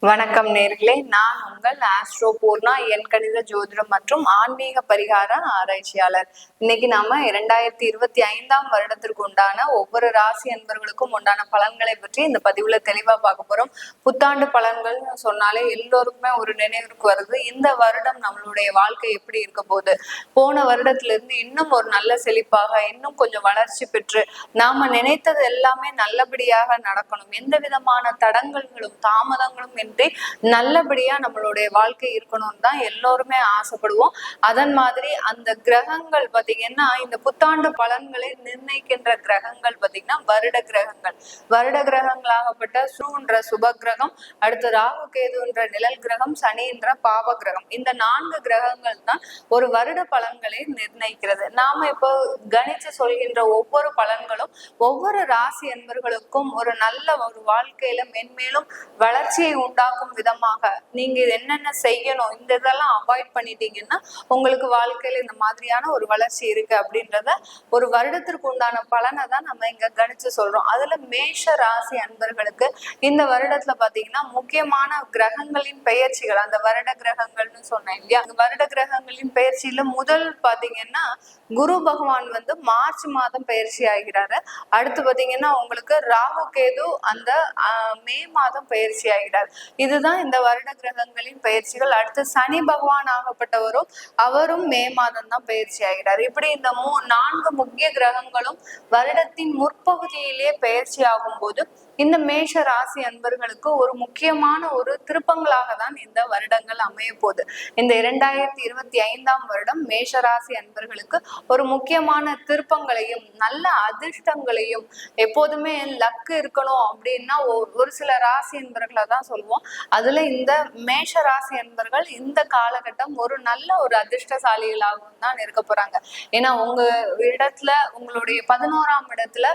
வணக்கம் நேர்களே. நான் உங்கள் ஆஸ்ட்ரோ பூர்ணா என் கணித ஜோதிடம் மற்றும் ஆன்மீக பரிகார ஆராய்ச்சியாளர். இன்னைக்கு நாம இரண்டாயிரத்தி இருபத்தி ஐந்தாம் வருடத்திற்கு உண்டான ஒவ்வொரு ராசி அன்பர்களுக்கும் உண்டான பலன்களை பற்றி இந்த பதிவுல தெளிவா பார்க்க போறோம். புத்தாண்டு பலன்கள் சொன்னாலே எல்லோருக்குமே ஒரு நினைவுக்கு வருது. இந்த வருடம் நம்மளுடைய வாழ்க்கை எப்படி இருக்க போகுது? போன வருடத்துல இருந்து இன்னும் ஒரு நல்ல செழிப்பாக இன்னும் கொஞ்சம் வளர்ச்சி பெற்று நாம நினைத்தது எல்லாமே நல்லபடியாக நடக்கணும். எந்த விதமான தடங்கல்களும் தாமதங்களும் இன்றி நல்லபடியா நம்மளுடைய வாழ்க்கை இருக்கணும்னு தான் எல்லோருமே ஆசைப்படுவோம். அதன் மாதிரி அந்த கிரகங்கள் பாத்தீங்கன்னா இந்த புத்தாண்டு பலன்களை நிர்ணயிக்கின்ற கிரகங்கள் பாத்தீங்கன்னா வருட கிரகங்கள். வருட கிரகங்களாகப்பட்ட சூன்ற சுப கிரகம் அடுத்து ராகு கேதுன்ற நிழல் கிரகம் சனின்ற பாவ கிரகம். இந்த நான்கு கிரகங்கள் தான் ஒரு வருட பலன்களை நிர்ணயிக்கிறது. நாம இப்போ கணிச்சு சொல்கின்ற ஒவ்வொரு பலன்களும் ஒவ்வொரு ராசி என்பர்களுக்கும் ஒரு நல்ல ஒரு வாழ்க்கையில மென்மேலும் வளர்ச்சியை உண்டாக்கும் விதமாக நீங்க இது என்னென்ன செய்யணும் இந்த இதெல்லாம் அவாய்ட் பண்ணிட்டீங்கன்னா உங்களுக்கு வாழ்க்கையில இந்த மாதிரியான ஒரு வளர்ச்சி இருக்கு அப்படின்றத ஒரு வருடத்திற்கு உண்டான பலனை தான் நம்ம இங்க கணிச்சு சொல்றோம். அதுல மேஷ ராசி அன்பர்களுக்கு இந்த வருடத்துல பாத்தீங்கன்னா முக்கியமான கிரகங்களின் பெயர்ச்சிகள் அந்த வருட கிரகங்கள்னு சொன்னேன் இல்லையா? அந்த வருட கிரகங்களின் பெயர்ச்சியில முதல் பாத்தீங்கன்னா குரு பகவான் வந்து மார்ச் மாதம் பயிற்சி ஆகிறாரு. அடுத்து பாத்தீங்கன்னா உங்களுக்கு ராகு கேது அந்த ஆஹ், மே மாதம் பயிற்சி ஆகிறார். இதுதான் இந்த வருட கிரகங்களின் பயிற்சிகள். அடுத்து சனி பகவான் ஆகப்பட்டவரும் அவரும் மே மாதம் தான் பயிற்சி ஆகிறார். இப்படி இந்த மூ நான்கு முக்கிய கிரகங்களும் வருடத்தின் முற்பகுதியிலே பயிற்சி ஆகும் போது இந்த மேஷ ராசி அன்பர்களுக்கு ஒரு முக்கியமான ஒரு திருப்பங்களாக தான் இந்த வருடங்கள் அமைய போகுது. இந்த இரண்டாயிரத்தி இருபத்தி ஐந்தாம் வருடம் மேஷ ராசி அன்பர்களுக்கு ஒரு முக்கியமான திருப்பங்களையும் நல்ல அதிர்ஷ்டங்களையும் எப்போதுமே லக்கு இருக்கணும் அப்படின்னா ஒரு சில ராசி அன்பர்களை தான் சொல்லுவோம் அதுல இந்த மேஷ ராசி அன்பர்கள் இந்த காலகட்டம் ஒரு நல்ல ஒரு அதிர்ஷ்டசாலிகளாகவும் தான் இருக்க போறாங்க. ஏன்னா உங்க இடத்துல உங்களுடைய பதினோராம் இடத்துல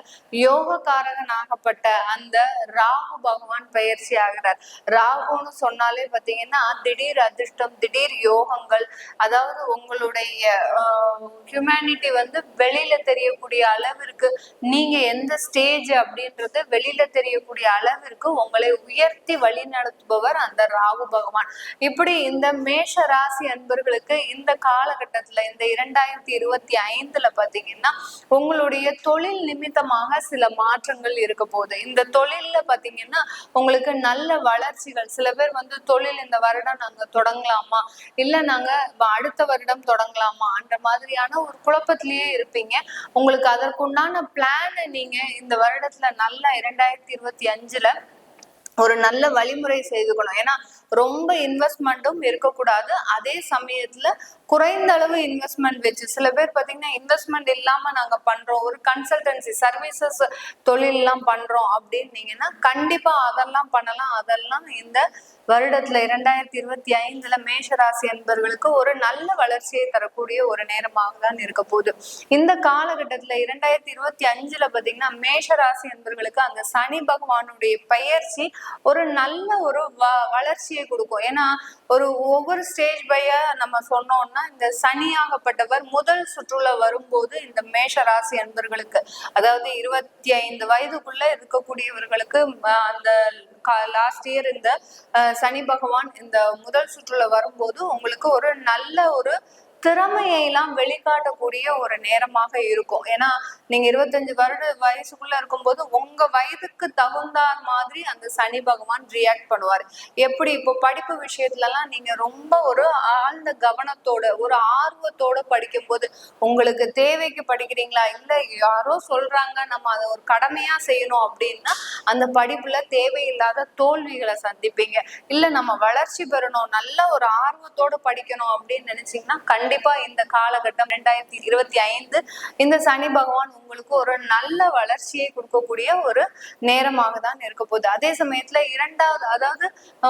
யோகக்காரகனாகப்பட்ட அந்த ராகு பகவான் பயிற்சி ஆகிறார். ராகுன்னு சொன்னாலே பாத்தீங்கன்னா திடீர் அதிர்ஷ்டம் திடீர் யோகங்கள் அதாவது உங்களுடைய ஹியூமனிட்டி வந்து வெளியில தெரியக்கூடிய அளவிற்கு நீங்க எந்த ஸ்டேஜ் அப்படின்றது வெளியில தெரியக்கூடிய அளவிற்கு உங்களை உயர்த்தி வழி நடத்துபவர் அந்த ராகு பகவான். இப்படி இந்த மேஷ ராசி அன்பர்களுக்கு இந்த காலகட்டத்துல இந்த இரண்டாயிரத்தி இருபத்தி ஐந்துல பாத்தீங்கன்னா உங்களுடைய தொழில் நிமித்தமாக சில மாற்றங்கள் இருக்க போகுது. இந்த தொழில்ல பாத்தீங்கன்னா உங்களுக்கு நல்ல வளர்ச்சிகள். சில பேர் வந்து தொழில் இந்த வருடம் நாங்க தொடங்கலாமா? இல்ல நாங்க அடுத்த வருடம் தொடங்கலாமா? அந்த மாதிரியான ஒரு குழப்பத்திலேயே இருப்பீங்க. உங்களுக்கு அதற்குண்டான பிளானை நீங்க இந்த வருடத்துல நல்லா இரண்டாயிரத்தி இருபத்தி அஞ்சுல ஒரு நல்ல வழிமுறை செய்துக்கணும். ஏன்னா ரொம்ப இன்வெஸ்ட்மெண்ட்டும் இருக்கக்கூடாது. அதே சமயத்துல குறைந்த அளவு இன்வெஸ்ட்மெண்ட் வச்சு சில பேர் பாத்தீங்கன்னா இன்வெஸ்ட்மெண்ட் இல்லாம நாங்க பண்றோம். ஒரு கன்சல்டன்சி சர்வீசஸ் தொழில் எல்லாம் பண்றோம் அப்படின்னீங்கன்னா கண்டிப்பா அதெல்லாம் பண்ணலாம். அதெல்லாம் இந்த வருடத்துல இரண்டாயிரத்தி இருபத்தி ஐந்துல மேஷ ராசி என்பவர்களுக்கு ஒரு நல்ல வளர்ச்சியை தரக்கூடிய ஒரு நேரமாக தான் இருக்க போகுது. இந்த காலகட்டத்துல இரண்டாயிரத்தி இருபத்தி அஞ்சுல பாத்தீங்கன்னா மேஷ ராசி என்பவர்களுக்கு அந்த சனி பகவானுடைய பயிற்சி ஒரு நல்ல ஒரு வ- வளர்ச்சியை கொடுக்கும். ஏன்னா ஒரு ஒவ்வொரு ஸ்டேஜ் பைய நம்ம சொன்னோம்னா இந்த சனியாகப்பட்டவர் முதல் சுற்றுல வரும்போது இந்த மேஷ ராசி அன்பர்களுக்கு அதாவது இருபத்தி ஐந்து வயதுக்குள்ள இருக்கக்கூடியவர்களுக்கு அந்த லாஸ்ட் இயர் இந்த அஹ், சனி பகவான் இந்த முதல் சுற்றுல வரும்போது உங்களுக்கு ஒரு நல்ல ஒரு திறமையை எல்லாம் வெளிக்காட்டக்கூடிய ஒரு நேரமாக இருக்கும். ஏன்னா நீங்க இருபத்தஞ்சு வருட வயசுக்குள்ள இருக்கும்போது உங்க வயதுக்கு தகுந்தார் மாதிரி அந்த சனி பகவான் ரியாக்ட் பண்ணுவார். எப்படி? இப்போ படிப்பு விஷயத்துல எல்லாம் நீங்க ரொம்ப ஒரு ஆழ்ந்த கவனத்தோட ஒரு ஆர்வத்தோட படிக்கும்போது உங்களுக்கு தேவைக்கு படிக்கிறீங்களா? இல்ல யாரோ சொல்றாங்க நம்ம அதை ஒரு கடமையா செய்யணும் அப்படின்னா அந்த படிப்புல தேவையில்லாத தோல்விகளை சந்திப்பீங்க. இல்ல நம்ம வளர்ச்சி பெறணும் நல்ல ஒரு ஆர்வத்தோட படிக்கணும் அப்படின்னு நினைச்சீங்கன்னா கண்டிப்பா கண்டிப்பா இந்த காலகட்டம் ரெண்டாயிரத்தி இருபத்தி ஐந்து இந்த சனி பகவான் உங்களுக்கு ஒரு நல்ல வளர்ச்சியை கொடுக்கக்கூடிய ஒரு நேரமாக தான் இருக்க போகுது. அதே சமயத்துல இரண்டாவது அதாவது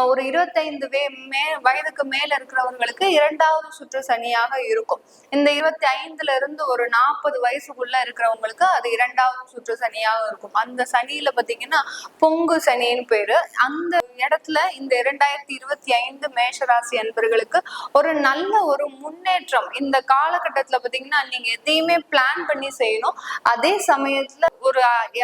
ஒரு இருபத்தைந்து வே மே வயதுக்கு மேல இருக்கிறவங்களுக்கு இரண்டாவது சுற்று சனியாக இருக்கும். இந்த இருபத்தி ஐந்துல இருந்து ஒரு நாற்பது வயசுக்குள்ள இருக்கிறவங்களுக்கு அது இரண்டாவது சுற்று சனியாக இருக்கும். அந்த சனியில பாத்தீங்கன்னா பொங்கு சனின்னு பேரு. அந்த இடத்துல இந்த இரண்டாயிரத்தி இருபத்தி ஐந்து மேஷராசி அன்பர்களுக்கு ஒரு நல்ல ஒரு முன்னேற்றம் முன்னேற்றம் இந்த காலகட்டத்துல பாத்தீங்கன்னா நீங்க எதையுமே பிளான் பண்ணி செய்யணும். அதே சமயத்துல ஒரு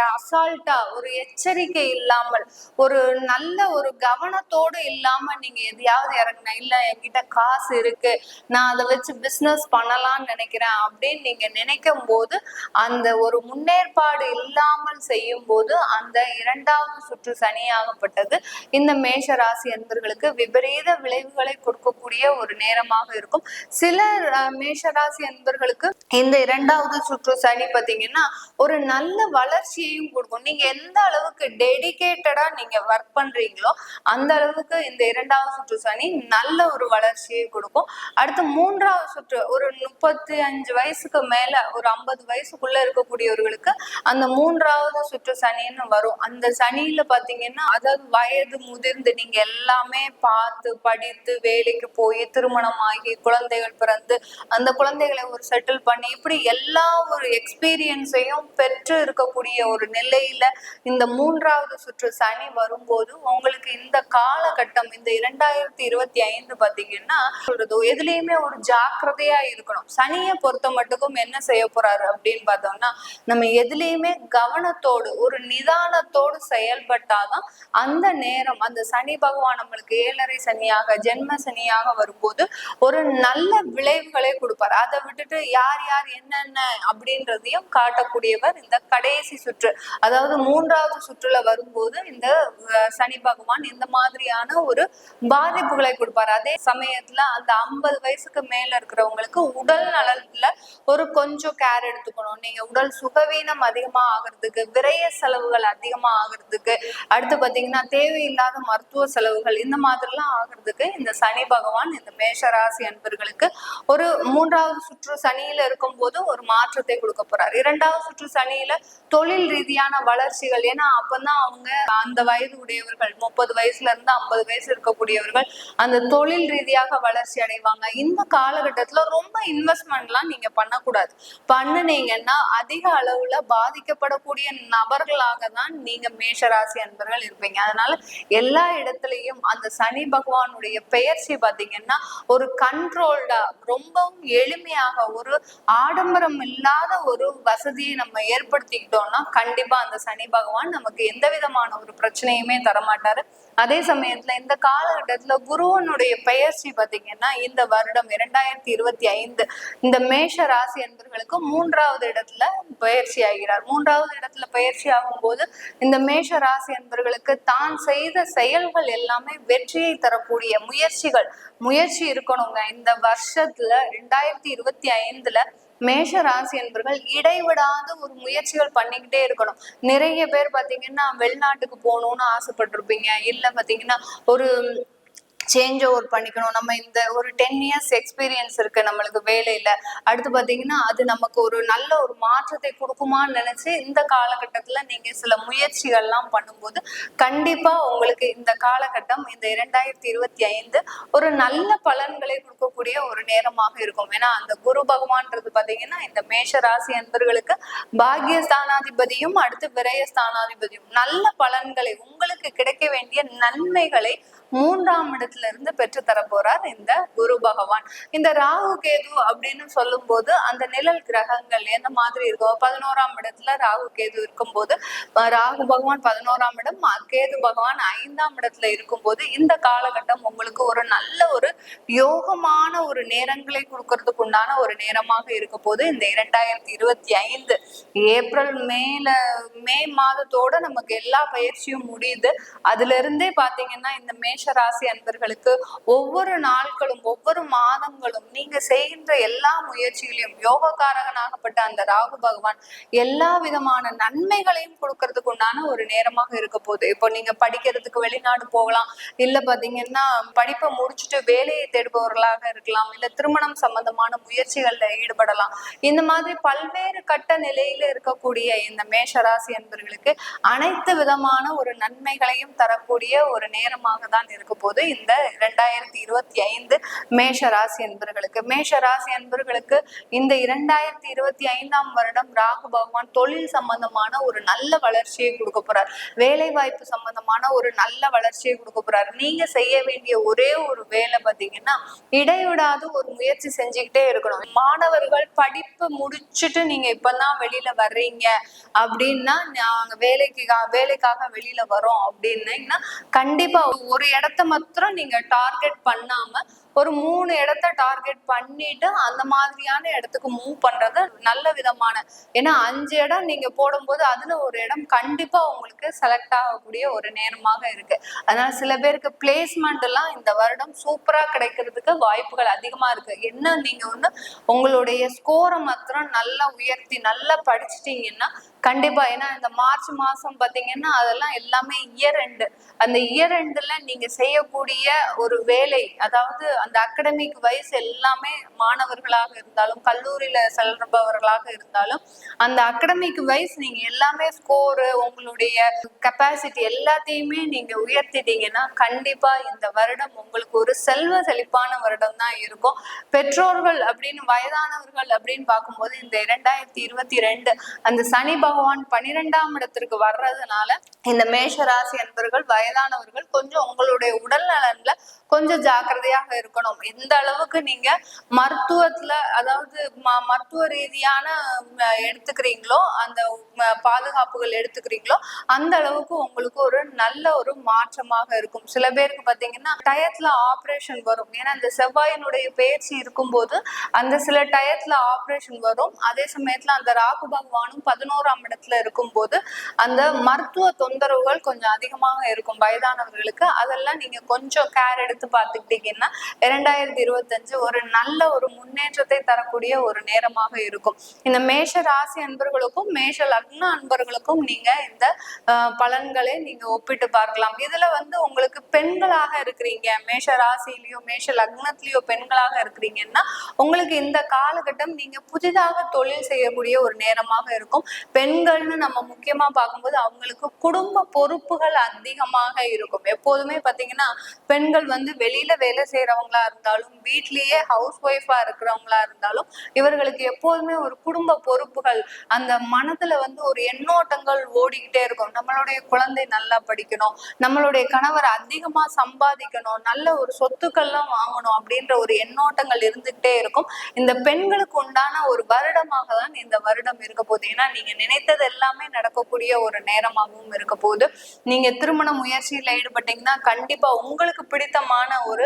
அசால்ட்டா ஒரு எச்சரிக்கை இல்லாமல் ஒரு நல்ல ஒரு கவனத்தோடு இல்லாம நீங்க எதையாவது இறங்கின இல்ல என்கிட்ட காசு இருக்கு. நான் அதை வச்சு பிசினஸ் பண்ணலாம்னு நினைக்கிறேன். அப்படின்னு நீங்க நினைக்கும் போது அந்த ஒரு முன்னேற்பாடு இல்லாமல் செய்யும் போது அந்த இரண்டாவது சுற்று சனியாகப்பட்டது. இந்த மேஷ ராசி அன்பர்களுக்கு விபரீத விளைவுகளை கொடுக்கக்கூடிய ஒரு நேரமாக இருக்கும். சில மேஷராசி மேஷ அன்பர்களுக்கு இந்த இரண்டாவது சுற்று சனி பாத்தீங்கன்னா ஒரு நல்ல வளர்ச்சியையும் கொடுக்கும். நீங்க எந்த அளவுக்கு டெடிகேட்டடா நீங்க ஒர்க் பண்றீங்களோ அந்த அளவுக்கு இந்த இரண்டாவது சுற்று சனி நல்ல ஒரு வளர்ச்சியை கொடுக்கும். அடுத்து மூன்றாவது சுற்று ஒரு முப்பத்தி அஞ்சு வயசுக்கு மேல ஒரு ஐம்பது வயசுக்குள்ள இருக்கக்கூடியவர்களுக்கு அந்த மூன்றாவது சுற்று சனின்னு வரும். அந்த சனியில பாத்தீங்கன்னா அதாவது வயது முதிர்ந்து நீங்க எல்லாமே பார்த்து படித்து வேலைக்கு போய் திருமணமாகி குழந்தைகள் பிறந்து அந்த குழந்தைகளை ஒரு செட்டில் பண்ணி இப்படி எல்லா ஒரு எக்ஸ்பீரியன்ஸையும் பெற்று இருக்கக்கூடிய ஒரு நிலையில இந்த மூன்றாவது சுற்று சனி வரும்போது உங்களுக்கு இந்த காலகட்டம் இந்த இரண்டாயிரத்தி இருபத்தி ஐந்து பாத்தீங்கன்னா சொல்றது எதுலயுமே ஒரு ஜாக்கிரதையா இருக்கணும். சனியை பொறுத்த மட்டுக்கும் என்ன செய்ய போறாரு அப்படின்னு பார்த்தோம்னா நம்ம எதுலயுமே கவனத்தோடு ஒரு நிதானத்தோடு செயல்பட்டாதான் அந்த நேரம் அந்த சனி பகவான் நம்மளுக்கு ஏழரை சனியாக ஜென்ம சனியாக வரும்போது ஒரு நல்ல விளைவுகளை கொடுப்பார். அதை விட்டுட்டு யார் யார் என்னென்ன அப்படின்றதையும் காட்டக்கூடியவர் இந்த கடைசி சுற்று. அதாவது மூன்றாவது சுற்றுல வரும்போது இந்த சனி பகவான் இந்த மாதிரியான ஒரு பாதிப்புகளை கொடுப்பார். அதே சமயத்துல அந்த ஐம்பது வயசுக்கு மேல இருக்கிறவங்களுக்கு உடல் நலத்துல ஒரு கொஞ்சம் கேர் எடுத்துக்கணும். நீங்க உடல் சுகவீனம் அதிகமா ஆகிறதுக்கு விரைய செலவுகள் அதிகமா ஆகிறதுக்கு அடுத்து பாத்தீங்கன்னா தேவையில்லாத மருத்துவ செலவுகள் இந்த மாதிரிலாம் ஆகிறதுக்கு இந்த சனி பகவான் இந்த மேஷராசி அன்பர்களுக்கு ஒரு மூன்றாவது சுற்று சனியில இருக்கும்போது ஒரு மாற்றத்தை கொடுக்க போறார். இரண்டாவது சுற்று சனியில தொழில் ரீதியான வளர்ச்சிகள். ஏன்னா அப்பதான் அவங்க அந்த வயது உடையவர்கள் முப்பது வயசுல இருந்து ஐம்பது வயசு இருக்கக்கூடியவர்கள் அந்த தொழில் ரீதியாக வளர்ச்சி அடைவாங்க. இந்த காலகட்டத்துல ரொம்ப இன்வெஸ்ட்மெண்ட்லாம் நீங்க பண்ணக்கூடாது. பண்ணுனீங்கன்னா அதிக அளவுல பாதிக்கப்படக்கூடிய நபர்களாக தான் நீங்க மேஷராசி அன்பர்கள் இருப்பீங்க. அதனால எல்லா இடத்துலயும் அந்த சனி பகவானுடைய பெயர்ச்சி பாத்தீங்கன்னா ஒரு கண்ட்ரோல்டா ரொம்பவும் எளிமையாக ஒரு ஆடம்பரம் இல்லாத ஒரு வசதியை நம்ம ஏற்படுத்திக்கிட்டோம்னா கண்டிப்பா அந்த சனி பகவான் நமக்கு எந்த விதமான ஒரு பிரச்சனையுமே தரமாட்டாரு. அதே சமயத்துல இந்த காலகட்டத்துல குருவனுடைய பெயர்ச்சி பாத்தீங்கன்னா இந்த வருடம் இரண்டாயிரத்தி இருபத்தி ஐந்து இந்த மேஷ ராசி என்பர்களுக்கு மூன்றாவது இடத்துல பயிற்சி ஆகிறார். மூன்றாவது இடத்துல பயிற்சி ஆகும்போது இந்த மேஷ ராசி என்பர்களுக்கு தான் செய்த செயல்கள் எல்லாமே வெற்றியை தரக்கூடிய முயற்சிகள் முயற்சி இருக்கணுங்க. இந்த வருஷத்துல ரெண்டாயிரத்தி இருபத்தி ஐந்துல மேஷ ராசி என்பர்கள் இடைவிடாத ஒரு முயற்சிகள் பண்ணிக்கிட்டே இருக்கணும். நிறைய பேர் பாத்தீங்கன்னா வெளிநாட்டுக்கு போகணும்னு ஆசைப்பட்டிருப்பீங்க. இல்ல பாத்தீங்கன்னா ஒரு சேஞ்ச் ஓவர் பண்ணிக்கணும். நம்ம இந்த ஒரு டென் இயர்ஸ் எக்ஸ்பீரியன்ஸ் இருக்கு நம்மளுக்கு வேலையில அடுத்து பாத்தீங்கன்னா அது நமக்கு ஒரு நல்ல ஒரு மாற்றத்தை கொடுக்குமான்னு நினைச்சு இந்த காலகட்டத்துல நீங்க சில முயற்சிகள்லாம் பண்ணும்போது கண்டிப்பா உங்களுக்கு இந்த காலகட்டம் இந்த இரண்டாயிரத்தி இருபத்தி ஐந்து ஒரு நல்ல பலன்களை கொடுக்கக்கூடிய ஒரு நேரமாக இருக்கும். ஏன்னா அந்த குரு பகவான்றது பாத்தீங்கன்னா இந்த மேஷ ராசி அன்பர்களுக்கு பாக்கியஸ்தானாதிபதியும் அடுத்து விரயஸ்தானாதிபதியும். நல்ல பலன்களை உங்களுக்கு கிடைக்க வேண்டிய நன்மைகளை மூன்றாம் இடத்துல இருந்து பெற்று தர போறார் இந்த குரு பகவான். இந்த ராகு கேது அப்படின்னு சொல்லும் போது அந்த நிழல் கிரகங்கள் எந்த மாதிரி இருக்கும் பதினோராம் இடத்துல ராகு கேது இருக்கும்போது அஹ் ராகு பகவான் பதினோராம் இடம் கேது பகவான் ஐந்தாம் இடத்துல இருக்கும்போது இந்த காலகட்டம் உங்களுக்கு ஒரு நல்ல ஒரு யோகமான ஒரு நேரங்களை கொடுக்கறதுக்கு உண்டான ஒரு நேரமாக இருக்க போது இந்த இரண்டாயிரத்தி இருபத்தி ஐந்து ஏப்ரல் மேல மே மாதத்தோட நமக்கு எல்லா பயிற்சியும் முடியுது அதுல இருந்தே பாத்தீங்கன்னா இந்த மேஷ ராசி அன்பர்கள் உங்களுக்கு ஒவ்வொரு நாட்களும் ஒவ்வொரு மாதங்களும் நீங்க செய்கின்ற எல்லா முயற்சிகளையும் யோகக்காரகனாகப்பட்ட அந்த ராகு பகவான் எல்லா விதமான நன்மைகளையும் கொடுக்கறதுக்கு உண்டான ஒரு நேரமாக இருக்க போகுது. இப்போ நீங்க படிக்கிறதுக்கு வெளிநாடு போகலாம். இல்ல பாத்தீங்கன்னா படிப்பை முடிச்சுட்டு வேலையை தேடுபவர்களாக இருக்கலாம். இல்ல திருமணம் சம்பந்தமான முயற்சிகள்ல ஈடுபடலாம். இந்த மாதிரி பல்வேறு கட்ட நிலையில இருக்கக்கூடிய இந்த மேஷராசி என்பர்களுக்கு அனைத்து விதமான ஒரு நன்மைகளையும் தரக்கூடிய ஒரு நேரமாக தான் தான் இருக்க போது இந்த இரண்டாயிரத்தி இருபத்தி ஐந்து மேஷ ராசி என்பர்களுக்கு மேஷ ராசி என்பர்களுக்கு இந்த இரண்டாயிரத்தி இருபத்தி ஐந்தாம் வருடம் ராகு பகவான் தொழில் சம்பந்தமான ஒரு நல்ல வளர்ச்சியை கொடுக்க போறார். வேலை வாய்ப்பு சம்பந்தமான ஒரு நல்ல வளர்ச்சியை கொடுக்க போறார். நீங்க செய்ய வேண்டிய ஒரே ஒரு வேலை பார்த்தீங்கன்னா இடைவிடாது ஒரு முயற்சி செஞ்சுக்கிட்டே இருக்கணும். மாணவர்கள் படிப்பு முடிச்சுட்டு நீங்க இப்பதான் வெளியில வர்றீங்க அப்படின்னா நாங்க வேலைக்கு வேலைக்காக வெளியில வரோம் அப்படின்னீங்கன்னா கண்டிப்பா ஒரு இடத்த மாத்திரம் நீங்க டார்கெட் பண்ணாம ஒரு மூணு இடத்த டார்கெட் பண்ணிட்டு அந்த மாதிரியான இடத்துக்கு மூவ் பண்றது நல்ல விதமான ஏன்னா அஞ்சு இடம் நீங்க போடும்போது அதுல ஒரு இடம் கண்டிப்பா உங்களுக்கு செலக்ட் ஆகக்கூடிய ஒரு நேரமாக இருக்கு. அதனால சில பேருக்கு பிளேஸ்மெண்ட் எல்லாம் இந்த வருடம் சூப்பரா கிடைக்கிறதுக்கு வாய்ப்புகள் அதிகமா இருக்கு. என்ன நீங்க வந்து உங்களுடைய ஸ்கோரை மாத்திரம் நல்லா உயர்த்தி நல்லா படிச்சிட்டீங்கன்னா கண்டிப்பா ஏன்னா இந்த மார்ச் மாசம் பாத்தீங்கன்னா அதெல்லாம் எல்லாமே இயர் எண்டு அந்த இயர் எண்டுல நீங்க செய்யக்கூடிய ஒரு வேலை அதாவது அந்த அகடமிக் வைஸ் எல்லாமே மாணவர்களாக இருந்தாலும் கல்லூரியில செல்பவர்களாக இருந்தாலும் அந்த அகடமிக் வைஸ் நீங்க எல்லாமே ஸ்கோரு உங்களுடைய கெப்பாசிட்டி எல்லாத்தையுமே நீங்க உயர்த்திட்டீங்கன்னா கண்டிப்பா இந்த வருடம் உங்களுக்கு ஒரு செல்வ செழிப்பான வருடம் தான் இருக்கும். பெற்றோர்கள் அப்படின்னு வயதானவர்கள் அப்படின்னு பார்க்கும்போது இந்த இரண்டாயிரத்தி இருபத்தி ரெண்டு அந்த சனி பகவான் பனிரெண்டாம் இடத்திற்கு வர்றதுனால இந்த மேஷராசி என்பவர்கள் வயதானவர்கள் கொஞ்சம் உங்களுடைய உடல் நலன்ல கொஞ்சம் ஜாக்கிரதையாக இருக்கும் இருக்கணும். எந்த அளவுக்கு நீங்க மருத்துவத்துல அதாவது ம- மருத்துவ ரீதியான எடுத்துக்கிறீங்களோ அந்த பாதுகாப்புகள் எடுத்துக்கிறீங்களோ அந்த அளவுக்கு உங்களுக்கு ஒரு நல்ல ஒரு மாற்றமாக இருக்கும். சில பேருக்கு பாத்தீங்கன்னா டயத்துல ஆபரேஷன் வரும். ஏன்னா அந்த செவ்வாயினுடைய பயிற்சி இருக்கும்போது அந்த சில டயத்துல ஆபரேஷன் வரும். அதே சமயத்துல அந்த ராகு பகவானும் பதினோராம் இடத்துல இருக்கும்போது அந்த மருத்துவ தொந்தரவுகள் கொஞ்சம் அதிகமாக இருக்கும் வயதானவர்களுக்கு. அதெல்லாம் நீங்க கொஞ்சம் கேர் எடுத்து பார்த்துக்கிட்டீங்கன்னா இரண்டாயிரத்தி இருபத்தஞ்சு ஒரு நல்ல ஒரு முன்னேற்றத்தை தரக்கூடிய ஒரு நேரமாக இருக்கும். இந்த மேஷ ராசி அன்பர்களுக்கும் மேஷ லக்ன அன்பர்களுக்கும் நீங்க இந்த பலன்களை நீங்க ஒப்பிட்டு பார்க்கலாம். இதுல வந்து உங்களுக்கு பெண்களாக இருக்கிறீங்க. மேஷ ராசியிலயோ மேஷ லக்னத்திலயோ பெண்களாக இருக்கிறீங்கன்னா உங்களுக்கு இந்த காலகட்டம் நீங்க புதிதாக தொழில் செய்யக்கூடிய ஒரு நேரமாக இருக்கும். பெண்கள்னு நம்ம முக்கியமா பார்க்கும்போது அவங்களுக்கு குடும்ப பொறுப்புகள் அதிகமாக இருக்கும். எப்போதுமே பாத்தீங்கன்னா பெண்கள் வந்து வெளியில வேலை செய்யறவங்க இருக்கிறவங்களா இருந்தாலும் வீட்லயே ஹவுஸ் ஒய்ஃபா இருக்கிறவங்களா இருந்தாலும் இவர்களுக்கு எப்போதுமே ஒரு குடும்ப பொறுப்புகள் அந்த மனதுல வந்து ஒரு எண்ணோட்டங்கள் ஓடிக்கிட்டே இருக்கும். நம்மளுடைய குழந்தை நல்லா படிக்கணும் நம்மளுடைய கணவர் அதிகமா சம்பாதிக்கணும் நல்ல ஒரு சொத்துக்கள்லாம் வாங்கணும் அப்படின்ற ஒரு எண்ணோட்டங்கள் இருந்துகிட்டே இருக்கும். இந்த பெண்களுக்கு உண்டான ஒரு வருடமாக தான் இந்த வருடம் இருக்க போகுது. ஏன்னா நீங்க நினைத்தது எல்லாமே நடக்கக்கூடிய ஒரு நேரமாகவும் இருக்க போகுது. நீங்க திருமண முயற்சியில ஈடுபட்டீங்கன்னா கண்டிப்பா உங்களுக்கு பிடித்தமான ஒரு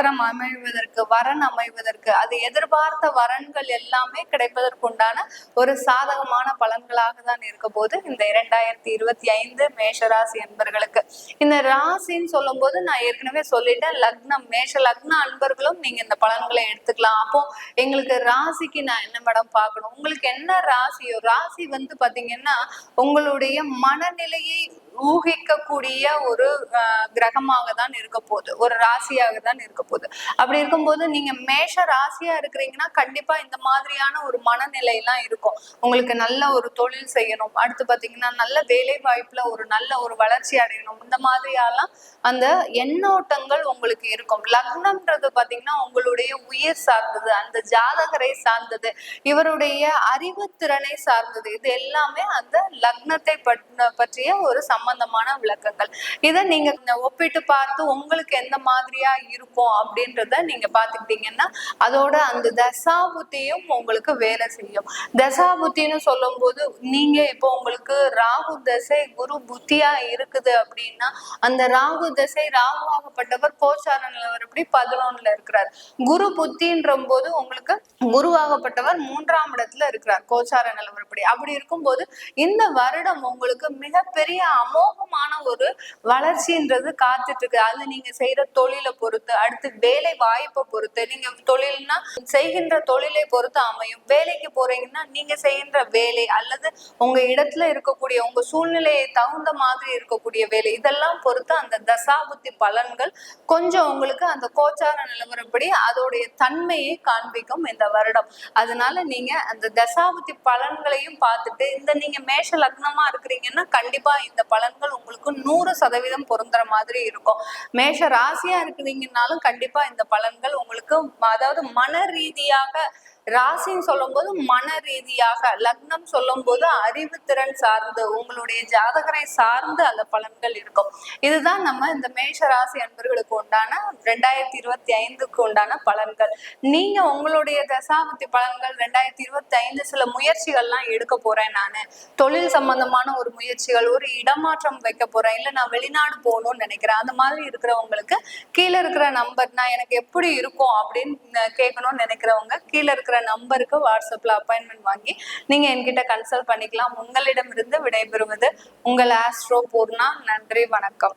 பாத்திரம் அமைவதற்கு வரன் அமைவதற்கு அது எதிர்பார்த்த வரன்கள் எல்லாமே கிடைப்பதற்குண்டான ஒரு சாதகமான பலன்களாக தான் இருக்க போது இந்த இரண்டாயிரத்தி இருபத்தி ஐந்து மேஷராசி என்பர்களுக்கு. இந்த ராசின்னு சொல்லும்போது நான் ஏற்கனவே சொல்லிட்டேன் லக்னம் மேஷ லக்ன அன்பர்களும் நீங்க இந்த பலன்களை எடுத்துக்கலாம். அப்போ எங்களுக்கு ராசிக்கு நான் என்ன மேடம் பார்க்கணும்? உங்களுக்கு என்ன ராசியோ? ராசி வந்து பாத்தீங்கன்னா உங்களுடைய மனநிலையை ஊகிக்கக்கூடிய ஒரு கிரகமாக தான் இருக்க போகுது. ஒரு ராசியாக தான் இருக்க போகுது. அப்படி இருக்கும்போது நீங்க மேஷ ராசியா இருக்கிறீங்கன்னா கண்டிப்பா இந்த மாதிரியான ஒரு மனநிலை எல்லாம் இருக்கும். உங்களுக்கு நல்ல ஒரு தொழில் செய்யணும். அடுத்து பாத்தீங்கன்னா நல்ல வேலை வாய்ப்புல ஒரு நல்ல ஒரு வளர்ச்சி அடையணும். இந்த மாதிரியெல்லாம் அந்த எண்ணோட்டங்கள் உங்களுக்கு இருக்கும். லக்னம்ன்றது பாத்தீங்கன்னா உங்களுடைய உயிர் சார்ந்தது அந்த ஜாதகரை சார்ந்தது இவருடைய அறிவுத்திறனை சார்ந்தது. இது எல்லாமே அந்த லக்னத்தை பற்றிய ஒரு சம்பந்தமான விளக்கங்கள். இதை நீங்க ஒப்பிட்டு பார்த்து உங்களுக்கு எந்த மாதிரியா இருக்கும் அப்படின்றத நீங்க பாத்துக்கிட்டீங்கன்னா அதோட அந்த தசாபுத்தியும் உங்களுக்கு வேலை செய்யும். தசாபுத்தின்னு சொல்லும் போது நீங்க இப்போ உங்களுக்கு ராகு தசை குரு புத்தியா இருக்குது அப்படின்னா அந்த ராகு தசை ராகுவாகப்பட்டவர் கோச்சார நிலவரப்படி பதினொன்னுல இருக்கிறார். குரு புத்தின்ற போது உங்களுக்கு குருவாகப்பட்டவர் மூன்றாம் இடத்துல இருக்கிறார் கோச்சார நிலவரப்படி அப்படி இருக்கும்போது இந்த வருடம் உங்களுக்கு மிகப்பெரிய அமோகமான ஒரு வளர்ச்சின்றது காத்துட்டு இருக்கு அது நீங்க செய்யற தொழிலை பொறுத்து அடுத்து வேலை வாய்ப்பை பொறுத்து நீங்க தொழில்னா செய்கின்ற தொழிலை பொறுத்து அமையும். வேலைக்கு போறீங்கன்னா நீங்க செய்கின்ற வேலை அல்லது உங்க இடத்துல இருக்கக்கூடிய உங்க சூழ்நிலையை தகுந்த மாதிரி இருக்கக்கூடிய வேலை. இதெல்லாம் பொறுத்து அந்த தசாபுத்தி பலன்கள் கொஞ்சம் உங்களுக்கு அந்த கோச்சார நிலவரப்படி அதோடைய தன்மையை காண்பிக்கும் இந்த வருடம். அதனால நீங்க அந்த தசாபுத்தி பலன்களையும் பார்த்துட்டு இந்த நீங்க மேஷ லக்னமா இருக்கிறீங்கன்னா கண்டிப்பா இந்த பலன் பலன்கள் உங்களுக்கு நூறு சதவீதம் பொருந்துற மாதிரி இருக்கும். மேஷ ராசியா இருக்கிறீங்கனாலும் கண்டிப்பா இந்த பலன்கள் உங்களுக்கு அதாவது மன ரீதியாக ராசின்னு சொல்லும்போது மன ரீதியாக லக்னம் சொல்லும்போது அறிவுத்திறன் சார்ந்து உங்களுடைய ஜாதகரை சார்ந்து அந்த பலன்கள் இருக்கும். இதுதான் நம்ம இந்த மேஷ ராசி அன்பர்களுக்கு உண்டான ரெண்டாயிரத்தி இருபத்தி ஐந்துக்கு உண்டான பலன்கள். நீங்க உங்களுடைய தசாபத்தி பலன்கள் ரெண்டாயிரத்தி இருபத்தி ஐந்து சில முயற்சிகள்லாம் எடுக்க போறேன் நானு. தொழில் சம்பந்தமான ஒரு முயற்சிகள் ஒரு இடமாற்றம் வைக்க போறேன். இல்ல நான் வெளிநாடு போகணும்னு நினைக்கிறேன். அந்த மாதிரி இருக்கிறவங்களுக்கு கீழே இருக்கிற நம்பர் நான் எனக்கு எப்படி இருக்கும் அப்படின்னு கேட்கணும்னு நினைக்கிறவங்க கீழே இருக்கிற நம்பருக்கு வாட்ஸ்அப்ல அப்பாயின்மெண்ட் வாங்கி நீங்க என்கிட்ட கன்சல்ட் பண்ணிக்கலாம். உங்களிடமிருந்து விடைபெறுவது உங்கள் ஆஸ்ட்ரோ பூர்ணா. நன்றி வணக்கம்.